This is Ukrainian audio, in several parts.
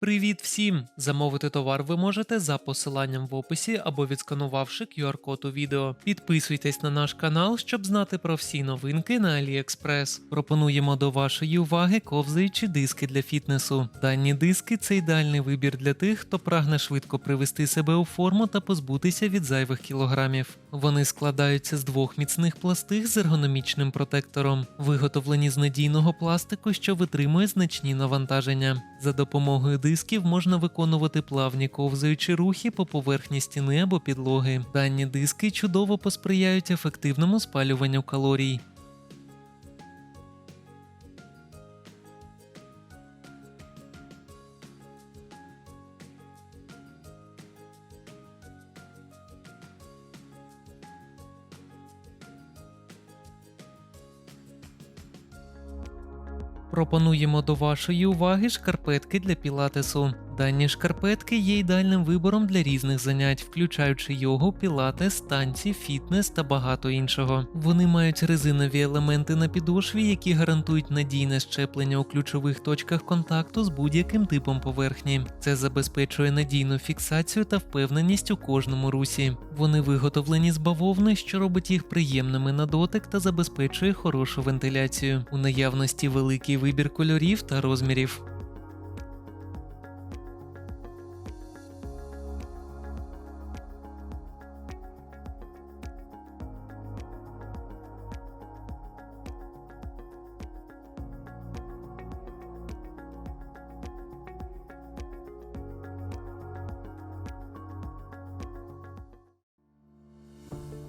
Привіт всім! Замовити товар ви можете за посиланням в описі або відсканувавши QR-код у відео. Підписуйтесь на наш канал, щоб знати про всі новинки на AliExpress. Пропонуємо до вашої уваги ковзаючі диски для фітнесу. Дані диски це ідеальний вибір для тих, хто прагне швидко привести себе у форму та позбутися від зайвих кілограмів. Вони складаються з двох міцних пластих з ергономічним протектором, виготовлені з надійного пластику, що витримує значні навантаження. За допомогою дисків можна виконувати плавні ковзаючі рухи по поверхні стіни або підлоги. Дані диски чудово посприяють ефективному спалюванню калорій. Пропонуємо до вашої уваги шкарпетки для пілатесу. Дані шкарпетки є ідеальним вибором для різних занять, включаючи йогу, пілатес, танці, фітнес та багато іншого. Вони мають резинові елементи на підошві, які гарантують надійне щеплення у ключових точках контакту з будь-яким типом поверхні. Це забезпечує надійну фіксацію та впевненість у кожному русі. Вони виготовлені з бавовни, що робить їх приємними на дотик та забезпечує хорошу вентиляцію. У наявності великий вибір кольорів та розмірів.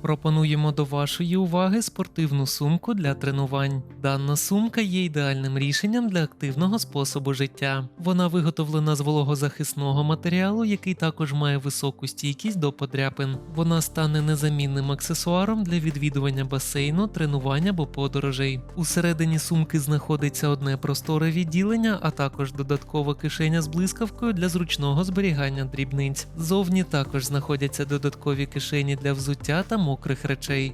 Пропонуємо до вашої уваги спортивну сумку для тренувань. Дана сумка є ідеальним рішенням для активного способу життя. Вона виготовлена з вологозахисного матеріалу, який також має високу стійкість до подряпин. Вона стане незамінним аксесуаром для відвідування басейну, тренувань або подорожей. Усередині сумки знаходиться одне просторе відділення, а також додаткова кишеня з блискавкою для зручного зберігання дрібниць. Зовні також знаходяться додаткові кишені для взуття та mokrych raczej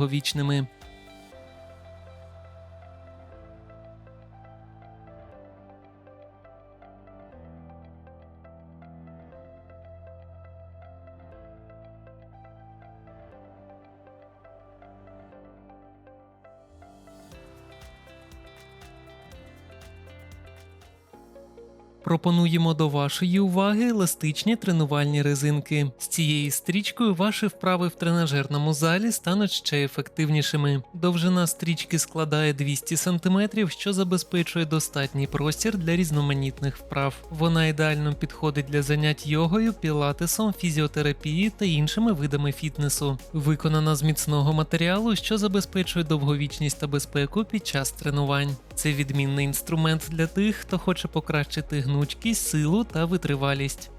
довговічними. Пропонуємо до вашої уваги еластичні тренувальні резинки. З цією стрічкою ваші вправи в тренажерному залі стануть ще ефективнішими. Довжина стрічки складає 200 см, що забезпечує достатній простір для різноманітних вправ. Вона ідеально підходить для занять йогою, пілатесом, фізіотерапією та іншими видами фітнесу. Виконана з міцного матеріалу, що забезпечує довговічність та безпеку під час тренувань. Це відмінний інструмент для тих, хто хоче покращити гнучкість, силу та витривалість.